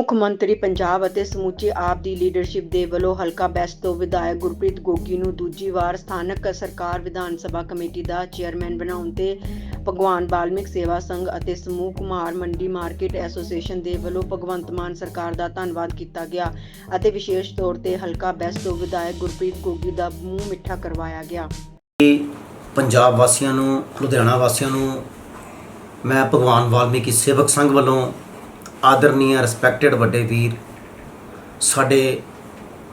ਮੁੱਖ ਮੰਤਰੀ ਪੰਜਾਬ ਅਤੇ ਸਮੁੱਚੀ ਆਪ ਦੀ ਲੀਡਰਸ਼ਿਪ ਦੇ ਵੱਲੋਂ ਹਲਕਾ ਬੈਸਟ ਤੋਂ ਵਿਧਾਇਕ ਗੁਰਪ੍ਰੀਤ ਗੋਗੀ ਨੂੰ ਦੂਜੀ ਵਾਰ ਸਥਾਨਕ ਸਰਕਾਰ ਵਿਧਾਨ ਸਭਾ ਕਮੇਟੀ ਦਾ ਚੇਅਰਮੈਨ ਬਣਾਉਣ ਤੇ ਭਗਵਾਨ ਬਾਲਮਿਕ ਸੇਵਾ ਸੰਘ ਅਤੇ ਸਮੂਹ ਕੁਮਾਰ ਮੰਡੀ ਮਾਰਕੀਟ ਐਸੋਸੀਏਸ਼ਨ ਦੇ ਵੱਲੋਂ ਭਗਵੰਤ ਮਾਨ ਸਰਕਾਰ ਦਾ ਧੰਨਵਾਦ ਕੀਤਾ ਗਿਆ ਅਤੇ ਵਿਸ਼ੇਸ਼ ਤੌਰ ਤੇ ਹਲਕਾ ਬੈਸਟ ਤੋਂ ਵਿਧਾਇਕ ਗੁਰਪ੍ਰੀਤ ਗੋਗੀ ਦਾ ਮੂੰਹ ਮਿੱਠਾ ਕਰਵਾਇਆ ਗਿਆ। ਪੰਜਾਬ ਵਾਸੀਆਂ ਨੂੰ, ਲੁਧਿਆਣਾ ਵਾਸੀਆਂ ਨੂੰ ਮੈਂ ਭਗਵਾਨ ਵਾਲਮੀਕੀ ਸੇਵਕ ਸੰਘ ਵੱਲੋਂ ਆਦਰਨੀय ਰਿਸਪੈਕਟਡ ਵੱਡੇ ਵੀਰ, ਸਾਡੇ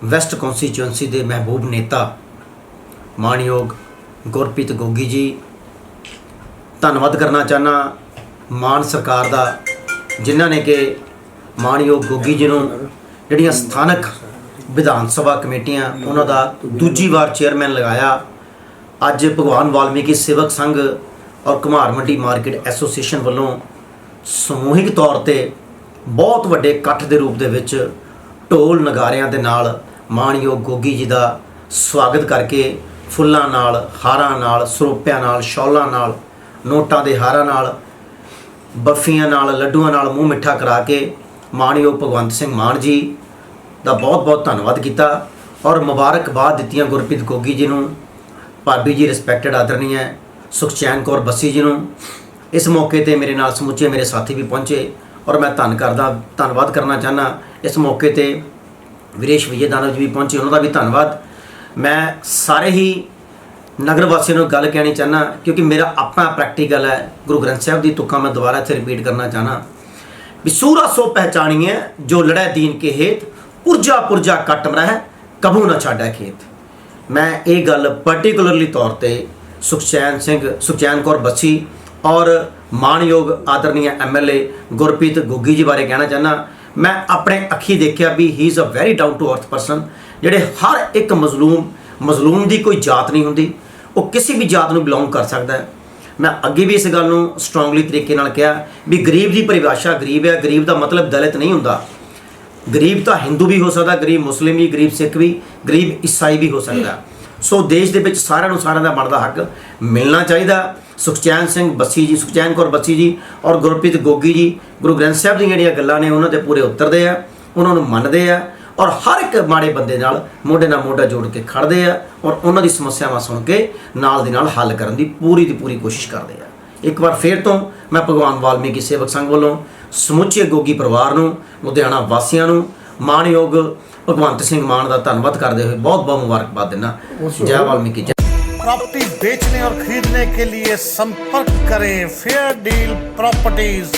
ਵੈਸਟ ਕਨਸਟੀਚੁਐਂਸੀ ਦੇ ਮਹਿਬੂਬ ਨੇਤਾ ਮਾਨਯੋਗ ਗੁਰਪ੍ਰੀਤ ਗੋਗੀ ਜੀ, ਧੰਨਵਾਦ ਕਰਨਾ ਚਾਹਨਾ ਮਾਨ ਸਰਕਾਰ ਦਾ, ਜਿਨ੍ਹਾਂ ਨੇ ਕਿ ਮਾਨਯੋਗ ਗੋਗੀ ਜੀ ਨੂੰ ਜਿਹੜੀਆਂ ਸਥਾਨਕ ਵਿਧਾਨ ਸਭਾ ਕਮੇਟੀਆਂ, ਉਹਨਾਂ ਦਾ ਦੂਜੀ ਵਾਰ ਚੇਅਰਮੈਨ ਲਗਾਇਆ। ਅੱਜ ਭਗਵਾਨ ਵਾਲਮੀਕੀ ਸੇਵਕ ਸੰਘ ਔਰ ਕੁਮਾਰ ਮੰਡੀ ਮਾਰਕੀਟ ਐਸੋਸੀਏਸ਼ਨ ਵੱਲੋਂ ਸਮੂਹਿਕ ਤੌਰ ਤੇ ਬਹੁਤ ਵੱਡੇ ਇਕੱਠ ਦੇ ਰੂਪ ਦੇ ਵਿੱਚ ਢੋਲ ਨਗਾਰਿਆਂ ਦੇ ਨਾਲ ਮਾਣਯੋਗ ਗੋਗੀ ਜੀ ਦਾ ਸਵਾਗਤ ਕਰਕੇ ਫੁੱਲਾਂ ਨਾਲ, ਹਾਰਾਂ ਨਾਲ, ਸਰੋਪਿਆਂ ਨਾਲ, ਸ਼ੌਲਾਂ ਨਾਲ, ਨੋਟਾਂ ਦੇ ਹਾਰਾਂ ਨਾਲ, ਬਰਫੀਆਂ ਨਾਲ, ਲੱਡੂਆਂ ਨਾਲ ਮੂੰਹ ਮਿੱਠਾ ਕਰਾ ਕੇ ਮਾਣਯੋਗ ਭਗਵੰਤ ਸਿੰਘ ਮਾਨ ਜੀ ਦਾ ਬਹੁਤ-ਬਹੁਤ ਧੰਨਵਾਦ ਕੀਤਾ ਔਰ ਮੁਬਾਰਕਬਾਦ ਦਿੱਤੀਆਂ ਗੁਰਪ੍ਰੀਤ ਗੋਗੀ ਜੀ ਨੂੰ। ਭਾਬੀ ਜੀ ਰਿਸਪੈਕਟਡ ਆਦਰਨੀय ਸੁਖਚੈਨ ਕੌਰ ਬੱਸੀ ਜੀ ਨੂੰ। ਇਸ ਮੌਕੇ ਤੇ ਮੇਰੇ ਨਾਲ ਸਮੁੱਚੇ ਮੇਰੇ ਸਾਥੀ ਵੀ ਪਹੁੰਚੇ। ਔਰ ਮੈਂ ਧੰਨ ਕਰਦਾ, ਧੰਨਵਾਦ ਕਰਨਾ ਚਾਹਨਾ ਇਸ ਮੌਕੇ ਤੇ ਵਿਰੇਸ਼ ਵਿਜੇ ਦਾਨਵ ਜੀ ਵੀ ਪਹੁੰਚੇ, ਉਹਨਾਂ ਦਾ ਵੀ ਧੰਨਵਾਦ। ਮੈਂ ਸਾਰੇ ਹੀ ਨਗਰ ਵਾਸੀਆਂ ਨੂੰ ਗੱਲ ਕਹਿਣੀ ਚਾਹਨਾ ਕਿਉਂਕਿ ਮੇਰਾ ਆਪਣਾ ਪ੍ਰੈਕਟੀਕਲ ਹੈ। ਗੁਰੂ ਗ੍ਰੰਥ ਸਾਹਿਬ ਦੀ ਤੁਕਾਂ ਮੈਂ ਦੁਬਾਰਾ ਇੱਥੇ ਰਿਪੀਟ ਕਰਨਾ ਚਾਹਨਾ ਵੀ ਸੂਰਾ ਸੋ ਪਹਿਚਾਣੀਏ ਜੋ ਲੜੈ ਦੀਨ ਕੇ ਹੇਤ, ਪੁਰਜਾ ਪੁਰਜਾ ਕੱਟ ਮਰਹਿ, ਕਬੂ ਨਾ ਛਾੜੈ ਖੇਤ। ਮੈਂ ਇਹ ਗੱਲ ਪਾਰਟਿਕੂਲਰਲੀ ਤੌਰ ਤੇ ਸੁਖਚੈਨ ਸਿੰਘ, ਸੁਖਚੈਨ ਕੌਰ ਬੱਸੀ ਔਰ ਮਾਨਯੋਗ ਆਦਰਨੀय ਐਮਐਲਏ ਗੁਰਪ੍ਰੀਤ ਗੁੱਗੀ ਜੀ ਬਾਰੇ ਕਹਿਣਾ ਚਾਹਨਾ ਮੈਂ ਆਪਣੇ ਅੱਖੀ ਦੇਖਿਆ ਵੀ he is a very down to earth person ਜਿਹੜੇ ਹਰ ਇੱਕ ਮਜ਼ਲੂਮ ਮਜ਼ਲੂਮ ਦੀ ਕੋਈ ਜਾਤ ਨਹੀਂ ਹੁੰਦੀ, ਉਹ ਕਿਸੇ ਵੀ ਜਾਤ ਨੂੰ ਬਿਲੋਂਗ ਕਰ ਸਕਦਾ ਹੈ। ਮੈਂ ਅੱਗੇ ਵੀ ਇਸ ਗੱਲ ਨੂੰ ਸਟਰੋਂਗਲੀ ਤਰੀਕੇ ਨਾਲ ਕਿਹਾ ਵੀ ਗਰੀਬ ਦੀ ਪਰਿਭਾਸ਼ਾ ਗਰੀਬ ਹੈ, ਗਰੀਬ ਦਾ ਮਤਲਬ ਦਲਿਤ ਨਹੀਂ ਹੁੰਦਾ। ਗਰੀਬ ਤਾਂ ਹਿੰਦੂ ਵੀ ਹੋ ਸਕਦਾ, ਗਰੀਬ ਮੁਸਲਿਮ ਵੀ, ਗਰੀਬ ਸਿੱਖ ਵੀ, ਗਰੀਬ ਈਸਾਈ ਵੀ ਹੋ ਸਕਦਾ। ਸੋ ਦੇਸ਼ ਦੇ ਵਿੱਚ ਸਾਰਿਆਂ ਨੂੰ ਸਾਰਿਆਂ ਦਾ ਬਣਦਾ ਹੱਕ ਮਿਲਣਾ ਚਾਹੀਦਾ। ਸੁਖਚੈਨ ਸਿੰਘ ਬੱਸੀ ਜੀ, ਸੁਖਚੈਨ ਕੌਰ ਬੱਸੀ ਜੀ ਔਰ ਗੁਰਪ੍ਰੀਤ ਗੋਗੀ ਜੀ, ਗੁਰੂ ਗ੍ਰੰਥ ਸਾਹਿਬ ਦੀਆਂ ਜਿਹੜੀਆਂ ਗੱਲਾਂ ਨੇ, ਉਹਨਾਂ ਤੇ ਪੂਰੇ ਉਤਰਦੇ ਆ, ਉਹਨਾਂ ਨੂੰ ਮੰਨਦੇ ਆ ਔਰ ਹਰ ਇੱਕ ਮਾੜੇ ਬੰਦੇ ਨਾਲ ਮੋਢੇ ਨਾਲ ਮੋਢਾ ਜੋੜ ਕੇ ਖੜਦੇ ਆ ਔਰ ਉਹਨਾਂ ਦੀ ਸਮੱਸਿਆਵਾਂ ਸੁਣ ਕੇ ਨਾਲ ਦੀ ਨਾਲ ਹੱਲ ਕਰਨ ਦੀ ਪੂਰੀ ਦੀ ਪੂਰੀ ਕੋਸ਼ਿਸ਼ ਕਰਦੇ ਆ। ਇੱਕ ਵਾਰ ਫੇਰ ਤੋਂ ਮੈਂ ਭਗਵਾਨ ਵਾਲਮੀਕੀ ਸੇਵਕ ਸੰਘ ਵੱਲੋਂ ਸਮੁੱਚੇ ਗੋਗੀ ਪਰਿਵਾਰ ਨੂੰ, ਲੁਧਿਆਣਾ ਵਾਸੀਆਂ ਨੂੰ ਮਾਣਯੋਗ ਭਗਵੰਤ ਸਿੰਘ ਮਾਨ ਦਾ ਧੰਨਵਾਦ ਕਰਦੇ ਹੋਏ ਬਹੁਤ ਬਹੁਤ ਮੁਬਾਰਕਬਾਦ ਦਿੰਦਾ ਜੈ ਵਾਲਮੀਕੀ ਜੈ प्रॉपर्टी बेचने और खरीदने के लिए संपर्क करें फेयर डील प्रॉपर्टीज